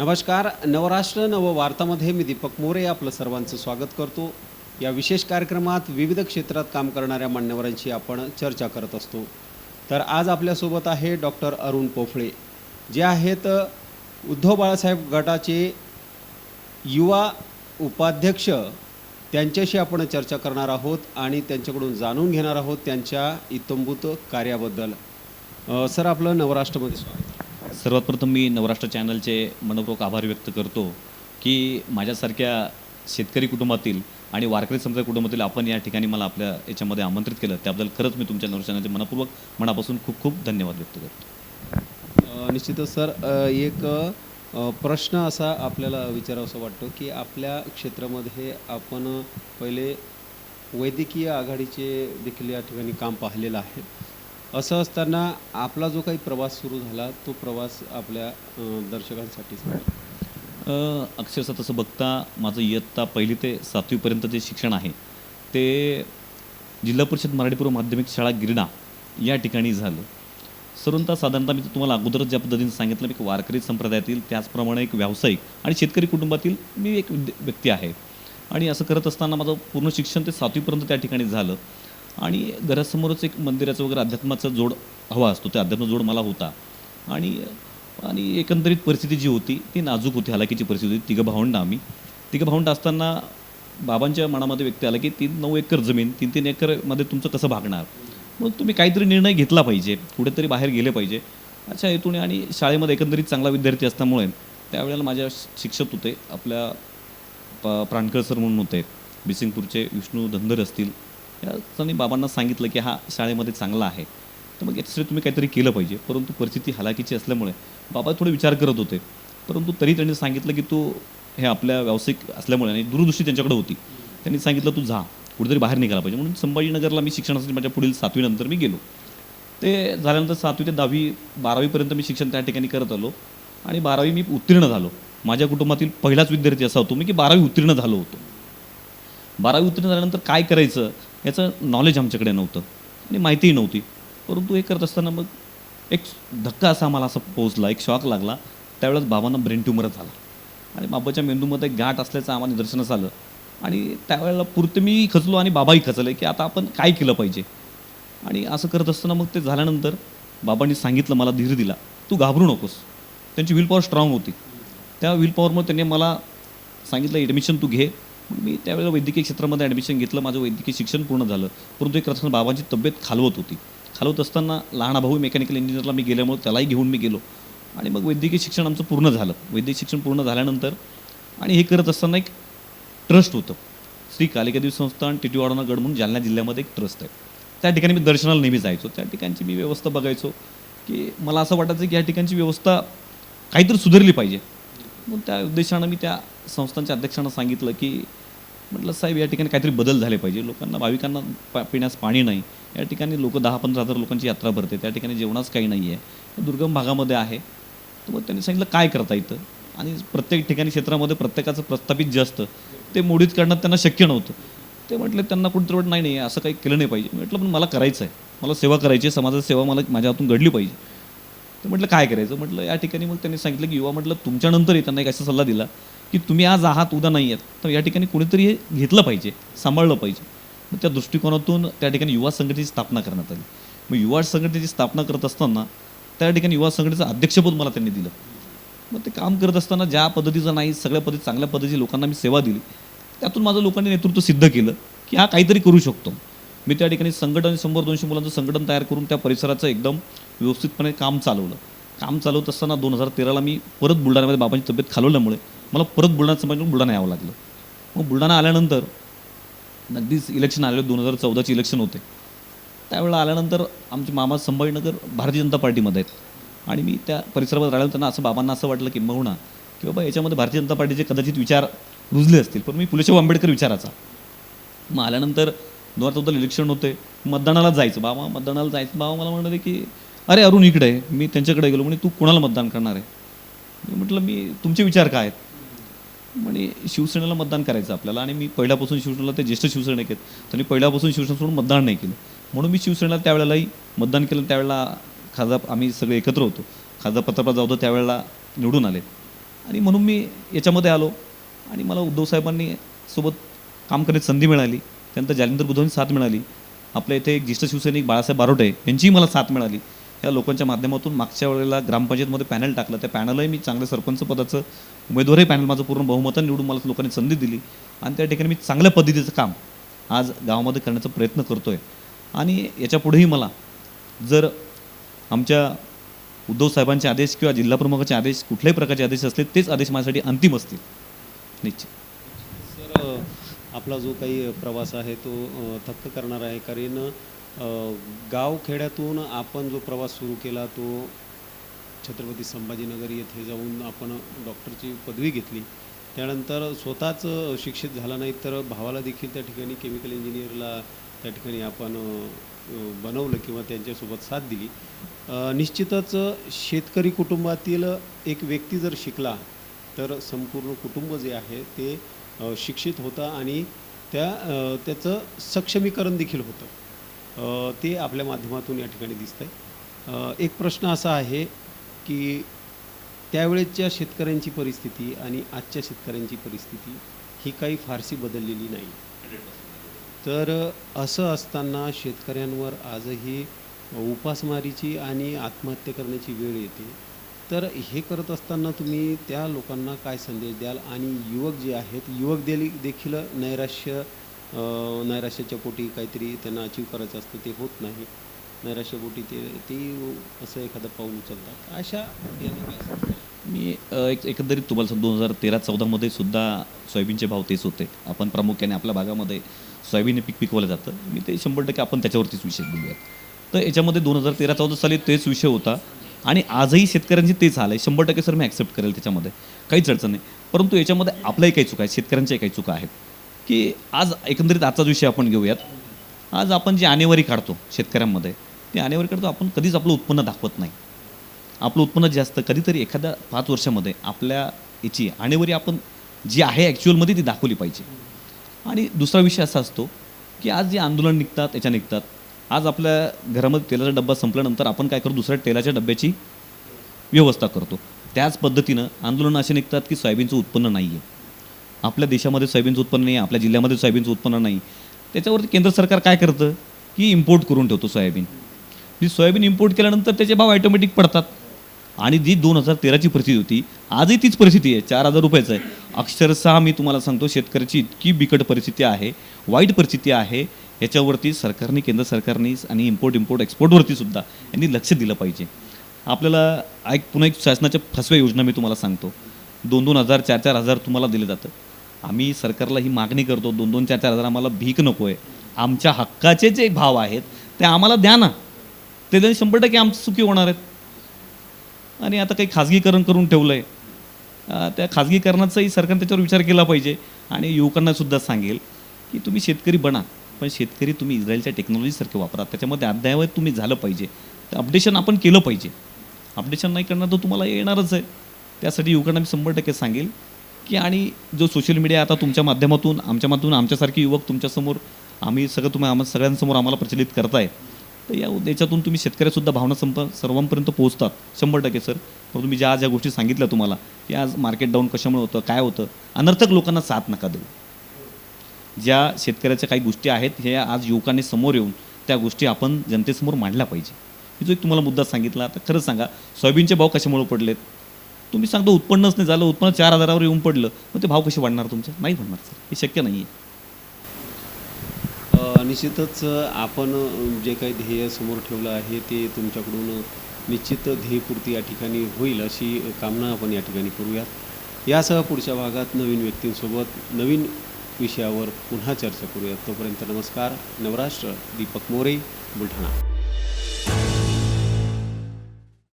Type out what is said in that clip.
नमस्कार नवराष्ट्र नववार्तामध्ये मी दीपक मोरे आपलं सर्वांचं स्वागत करतो. या विशेष कार्यक्रमात विविध क्षेत्रात काम करणाऱ्या मान्यवरांशी आपण चर्चा करत असतो. तर आज आपल्यासोबत आहे डॉक्टर अरुण पोफळे जे आहेत उद्धव बाळासाहेब गटाचे युवा उपाध्यक्ष. त्यांच्याशी आपण चर्चा करणार आहोत आणि त्यांच्याकडून जाणून घेणार आहोत त्यांच्या इतंभूत कार्याबद्दल. सर आपलं नवराष्ट्रमध्ये स्वागत. सर्वात प्रथम मी नवराष्ट्र चॅनलचे मनपूर्वक आभार व्यक्त करतो की माझ्यासारख्या शेतकरी कुटुंबातील आणि वारकरी संप्रदाय कुटुंबातील आपण या ठिकाणी मला आपल्या याच्यामध्ये आमंत्रित केलं. त्याबद्दल खरंच मी तुमच्या नवराष्ट्र चॅनलचे मनपूर्वक मनापासून खूप खूप धन्यवाद व्यक्त करतो. निश्चितच सर एक प्रश्न असा आपल्याला विचारावासा वाटतो की आपल्या क्षेत्रामध्ये आपण पहिले वैद्यकीय आघाडीचे देखील या ठिकाणी काम पाहिलेलं आहे. असं असताना आपला जो काही प्रवास सुरू झाला तो प्रवास आपल्या दर्शकांसाठी अक्षरशः तसं बघता माझं इयत्ता पहिली ते सातवीपर्यंत जे शिक्षण आहे ते जिल्हा परिषद मराठीपूर्व माध्यमिक शाळा गिरणा या ठिकाणी झालं. सर्वतः साधारणतः मी तुम्हाला अगोदरच ज्या पद्धतीने सांगितलं मी एक वारकरी संप्रदायातील त्याचप्रमाणे एक व्यावसायिक आणि शेतकरी कुटुंबातील मी एक व्यक्ती आहे. आणि असं करत असताना माझं पूर्ण शिक्षण ते सातवीपर्यंत त्या ठिकाणी झालं. आणि घरासमोरच एक मंदिराचं वगैरे अध्यात्माचा जोड हवा असतो. त्या अध्यात्म जोड मला होता. आणि आणि एकंदरीत परिस्थिती जी होती ती नाजूक होती. हलाखीची परिस्थिती होती. तिघं भावंड आम्ही. तिघं भावंड असताना बाबांच्या मनामध्ये व्यक्ती आला की तीन नऊ एकर जमीन तीन तीन एकरमध्ये तुमचं कसं भागणार? मग तुम्ही काहीतरी निर्णय घेतला पाहिजे. कुठेतरी बाहेर गेले पाहिजे. अशा हेतूने आणि शाळेमध्ये एकंदरीत चांगला विद्यार्थी असल्यामुळे त्यावेळेला माझ्या शिक्षक होते. आपल्या प प्राणकर सर म्हणून होते. बिसिंगपूरचे विष्णू धनधर असतील. त्यांनी बाबांना सांगितलं की हा शाळेमध्ये चांगला आहे. तर मग याच्यासाठी तुम्ही काहीतरी केलं पाहिजे. परंतु परिस्थिती हलाखीची असल्यामुळे बाबा थोडे विचार करत होते. परंतु तरी त्यांनी सांगितलं की तू हे आपल्या व्यावसायिक असल्यामुळे आणि दूरदृष्टी त्यांच्याकडे होती. त्यांनी सांगितलं तू जा. कुठेतरी बाहेर निघाला पाहिजे. म्हणून संभाजीनगरला मी शिक्षणासाठी माझ्या पुढील सातवीनंतर मी गेलो. ते झाल्यानंतर सातवी ते दहावी बारावीपर्यंत मी शिक्षण त्या ठिकाणी करत आलो. आणि बारावी मी उत्तीर्ण झालो. माझ्या कुटुंबातील पहिलाच विद्यार्थी असा होतो मी की बारावी उत्तीर्ण झालो होतो. बारावी उत्तीर्ण झाल्यानंतर काय करायचं? याचं नॉलेज आमच्याकडे नव्हतं. आणि माहितीही नव्हती. परंतु हे करत असताना मग एक धक्का असा आम्हाला असा पोचला एक शॉक लागला. त्यावेळेस बाबांना ब्रेन ट्युमरच झाला. आणि बाबाच्या मेंदूमध्ये एक गाठ असल्याचं आम्हाला निदर्शनास आलं. आणि त्यावेळेला पुरते मी खचलो आणि बाबाही खचले की आता आपण काय केलं पाहिजे? आणि असं करत असताना मग ते झाल्यानंतर बाबांनी सांगितलं मला धीर दिला. तू घाबरू नकोस. त्यांची विल पॉवर स्ट्रॉंग होती. त्या विल पॉवरमुळे त्यांनी मला सांगितलं ॲडमिशन तू घे. मी त्यावेळेला वैद्यकीय क्षेत्रामध्ये ॲडमिशन घेतलं. माझं वैद्यकीय शिक्षण पूर्ण झालं. परंतु एक असताना बाबांची तब्येत खालवत होती. खालवत असताना लहान भाऊ मेकॅनिकल इंजिनियरला मी गेल्यामुळे त्यालाही घेऊन मी गेलो. आणि मग वैद्यकीय शिक्षण आमचं पूर्ण झालं. वैद्यकीय शिक्षण पूर्ण झाल्यानंतर आणि हे करत असताना एक ट्रस्ट होतं. श्री कालिकादेवी संस्थान टिटी वाडोना गड म्हणून जालना जिल्ह्यामध्ये एक ट्रस्ट आहे. त्या ठिकाणी मी दर्शनाला नेहमी जायचो. त्या ठिकाणची मी व्यवस्था बघायचो की मला असं वाटायचं की या ठिकाणची व्यवस्था काहीतरी सुधारली पाहिजे. मग त्या उद्देशानं मी त्या संस्थांच्या अध्यक्षांना सांगितलं की म्हटलं साहेब या ठिकाणी काहीतरी बदल झाले पाहिजे. लोकांना भाविकांना पा पिण्यास पाणी नाही. या ठिकाणी लोक दहा पंधरा हजार लोकांची यात्रा भरते. त्या ठिकाणी जेवणाच काही नाही आहे दुर्गम भागामध्ये आहे. तर मग त्यांनी सांगितलं काय करता येतं आणि प्रत्येक ठिकाणी क्षेत्रामध्ये प्रत्येकाचं प्रस्थापित जे असतं ते मोडीत काढणं त्यांना शक्य नव्हतं. ते म्हटले त्यांना कुठं वाटत नाही नाही असं काही केलं नाही पाहिजे. म्हटलं पण मला करायचं आहे मला सेवा करायची आहे. समाजाची सेवा मला माझ्या हातून घडली पाहिजे. तर म्हटलं काय करायचं? म्हटलं या ठिकाणी मग त्यांनी सांगितलं की युवा म्हटलं तुमच्यानंतरही त्यांना एक असा सल्ला दिला की तुम्ही आज आहात उद्या नाही आहेत. तर या ठिकाणी कुणीतरी हे घेतलं पाहिजे सांभाळलं पाहिजे. मग त्या दृष्टिकोनातून त्या ठिकाणी युवा संघटनेची स्थापना करण्यात आली. मग युवा संघटनेची स्थापना करत असताना त्या ठिकाणी युवा संघटनेचं अध्यक्षपद मला त्यांनी दिलं. मग ते काम करत असताना ज्या पद्धतीचं नाही सगळ्या पद्धती चांगल्या पद्धतीची लोकांना मी सेवा दिली. त्यातून माझं लोकांनी नेतृत्व सिद्ध केलं की हा काहीतरी करू शकतो. मी त्या ठिकाणी संघटन शंभर दोनशे मुलांचं संघटन तयार करून त्या परिसराचं एकदम व्यवस्थितपणे काम चालवलं. काम चालवत असताना दोन हजार तेराला मी परत बुलढाण्यामध्ये बाबांची तब्येत खालवल्यामुळे मला परत बुलढाणा समाजातून म्हणजे बुलढाणा यावं लागलं. मग बुलढाणा आल्यानंतर अगदीच इलेक्शन आलेलं दोन हजार चौदाचे इलेक्शन होते. त्यावेळेला आल्यानंतर आमचे मामा संभाजीनगर भारतीय जनता पार्टीमध्ये आहेत. आणि मी त्या परिसरामध्ये राहिलो त्यांना असं बाबांना असं वाटलं की बहुणा की बाबा याच्यामध्ये भारतीय जनता पार्टीचे कदाचित विचार रुजले असतील. पण मी फुलेशाह आंबेडकर विचाराचा. मग आल्यानंतर दोन हजार चौदाला इलेक्शन होते. मतदानाला जायचं. बाबा मतदानाला जायचं. बाबा मला म्हणाले की अरे अरुण इकडे मी त्यांच्याकडे गेलो. म्हणजे तू कोणाला मतदान करणार आहे? मी म्हटलं मी तुमचे विचार काय आहेत? म्हणे शिवसेनेला मतदान करायचं आपल्याला. आणि मी पहिल्यापासून शिवसेनेला ते ज्येष्ठ शिवसैनिक आहेत. त्यांनी पहिल्यापासून शिवसेना सोडून मतदान नाही केलं. म्हणून मी शिवसेनेला त्यावेळेलाही मतदान केलं. त्यावेळेला खासदार आम्ही सगळे एकत्र होतो. खासदार प्रतापराव जाधव त्यावेळेला निवडून आले. आणि म्हणून मी याच्यामध्ये आलो. आणि मला उद्धव साहेबांनी सोबत काम करण्याची संधी मिळाली. त्यानंतर जालिंदर बुद्धवांची साथ मिळाली. आपल्या इथे एक ज्येष्ठ शिवसैनिक बाळासाहेब बारोटे यांचीही मला साथ मिळाली. या लोकांच्या माध्यमातून मागच्या वेळेला ग्रामपंचायतमध्ये पॅनल टाकलं. त्या पॅनलही मी चांगल्या सरपंच पदाचं उमेदवारही पॅनल माझं पूर्ण बहुमताने निवडून मला लोकांनी संधी दिली. आणि त्या ठिकाणी मी चांगल्या पद्धतीचं काम आज गावामध्ये करण्याचा प्रयत्न करतो आहे आणि याच्यापुढेही मला जर आमच्या उद्धव साहेबांचे आदेश किंवा जिल्हा प्रमुखाचे आदेश कुठल्याही प्रकारचे आदेश असले तेच आदेश माझ्यासाठी अंतिम असतील. निश्चित. सर आपला जो काही प्रवास आहे तो थक्क करणार आहे. कारण गावखेड्यातून आपण जो प्रवास सुरू केला तो छत्रपती संभाजीनगर येथे जाऊन आपण डॉक्टरची पदवी घेतली. त्यानंतर स्वतःच शिक्षित झाला नाही तर भावाला देखील त्या ठिकाणी केमिकल इंजिनियरला त्या ठिकाणी आपण बनवलं किंवा त्यांच्यासोबत साथ दिली. निश्चितच शेतकरी कुटुंबातील एक व्यक्ती जर शिकला तर संपूर्ण कुटुंब जे आहे ते शिक्षित होतं आणि त्या त्याचं सक्षमीकरण देखील होतं. ते आपल्या माध्यमातून या ठिकाणी दिसत आहे एक प्रश्न असा आहे की त्यावेळेच्या शेतकऱ्यांची परिस्थिती आणि आजच्या शेतकऱ्यांची परिस्थिती ही काही फारशी बदललेली नाही. तर असं असताना शेतकऱ्यांवर आजही उपासमारीची आणि आत्महत्या करण्याची वेळ येते. तर हे करत असताना तुम्ही त्या लोकांना काय संदेश द्याल? आणि युवक जे आहेत युवक देली देखील नैराश्य नैराश्याच्या पोटी काहीतरी त्यांना अचीव करायचं असतं ते होत नाही. नैराश्यापोटी ते ते असं एखादं पाऊल उचलतात. अशा मी एक एकंदरीत तुम्हाला दोन हजार तेरा चौदामध्ये सुद्धा सोयाबीनचे भाव तेच होते. आपण प्रामुख्याने आपल्या भागामध्ये सोयाबीन हे पीक पिकवलं जातं. मी ते शंभर टक्के आपण त्याच्यावरतीच विषय बोलूयात. तर याच्यामध्ये दोन हजार तेरा चौदा साली तेच विषय होता. आणि आजही शेतकऱ्यांची तेच हाल आहे. शंभर टक्के सर मी ॲक्सेप्ट करेल त्याच्यामध्ये. काहीच अडचण नाही. परंतु याच्यामध्ये आपल्याही काही चुका आहेत. शेतकऱ्यांच्याही काही चुका आहेत. की आज एकंदरीत आजचा विषय आपण घेऊयात. आज आपण जी आणेवारी काढतो शेतकऱ्यांमध्ये ती आणेवारी काढतो आपण कधीच आपलं उत्पन्न दाखवत नाही. आपलं उत्पन्न जे असतं कधीतरी एखाद्या पाच वर्षामध्ये आपल्या याची आणेवारी आपण जी आहे ॲक्च्युअलमध्ये ती दाखवली पाहिजे. आणि दुसरा विषय असा असतो की आज जे आंदोलन निघतात याच्या निघतात. आज आपल्या घरामध्ये तेलाचा डब्बा संपल्यानंतर आपण काय करतो दुसऱ्या तेलाच्या डब्याची व्यवस्था करतो. त्याच पद्धतीनं आंदोलनं असे निघतात की सोयाबीनचं उत्पन्न नाही आहे आपल्या देशामध्ये सोयाबीनचं उत्पन्न नाही आहे आपल्या जिल्ह्यामध्ये सोयाबीनचं उत्पन्न नाही. त्याच्यावरती केंद्र सरकार काय करतं? की इम्पोर्ट करून ठेवतो सोयाबीन. जी सोयाबीन इम्पोर्ट केल्यानंतर त्याचे भाव ॲटोमॅटिक पडतात. आणि जी दोन हजार तेराची परिस्थिती होती आजही तीच परिस्थिती आहे. चार हजार रुपयाचं आहे. अक्षरशः मी तुम्हाला सांगतो शेतकऱ्याची इतकी बिकट परिस्थिती आहे वाईट परिस्थिती आहे. याच्यावरती सरकारने केंद्र सरकारने आणि इम्पोर्ट इम्पोर्ट एक्सपोर्टवरती सुद्धा यांनी लक्ष दिलं पाहिजे. आपल्याला एक पुन्हा एक शासनाच्या फसव्या योजना मी तुम्हाला सांगतो. दोन दोन हजार चार चार हजार तुम्हाला दिलं जातं. आम्ही सरकारला ही मागणी करतो दोन दोन चार चार हजार आम्हाला भीक नको आहे आमच्या हक्काचे जे भाव आहेत ते आम्हाला द्या ना. ते त्यांनी शंभर टक्के आमचं चुकी होणार आहेत. आणि आता काही खाजगीकरण करून ठेवलं आहे त्या खाजगीकरणाचाही सरकारने त्याच्यावर विचार केला पाहिजे. आणि युवकांनासुद्धा सांगेल की तुम्ही शेतकरी बना पण शेतकरी तुम्ही इस्रायलच्या टेक्नॉलॉजीसारखे वापरा. त्याच्यामध्ये अद्यावत तुम्ही झालं पाहिजे. तर अपडेशन आपण केलं पाहिजे. अपडेशन नाही करणार तर तुम्हाला येणारच आहे. त्यासाठी युवकांना मी शंभर टक्के सांगेल की आणि जो सोशल मीडिया आता तुमच्या माध्यमातून आमच्या माध्यमातून आमच्यासारखे युवक तुमच्यासमोर आम्ही सगळं तुम्ही आम्हा सगळ्यांसमोर आम्हाला प्रचलित करताय. तर या याच्यातून तुम्ही शेतकऱ्यासुद्धा भावना संप सर्वांपर्यंत पोहोचतात. शंभर टक्के सर. पण तुम्ही ज्या ज्या गोष्टी सांगितल्या तुम्हाला की आज मार्केट डाऊन कशामुळे होतं काय होतं अनर्थक लोकांना साथ नका देऊ. ज्या शेतकऱ्याच्या काही गोष्टी आहेत हे आज युवकांनी समोर येऊन त्या गोष्टी आपण जनतेसमोर मांडल्या पाहिजे. मी जो एक तुम्हाला मुद्दा सांगितला तर खरंच सांगा सोयाबीनचे भाव कशामुळे पडलेत? तुम्ही सांगतो उत्पन्नच नाही झालं उत्पन्न चार हजारावर येऊन पडलं. मग ते भाव कसे वाढणार तुमचं? नाही वाढणार सर. हे शक्य नाही आहे निश्चितच आपण जे काही ध्येय समोर ठेवलं आहे ते तुमच्याकडून निश्चित ध्येयपूर्ती या ठिकाणी होईल अशी कामना आपण या ठिकाणी करूयात. यासह पुढच्या भागात नवीन व्यक्तींसोबत नवीन विषयावर पुन्हा चर्चा करूयात. तोपर्यंत नमस्कार. नवराष्ट्र दीपक मोरे बुलढाणा.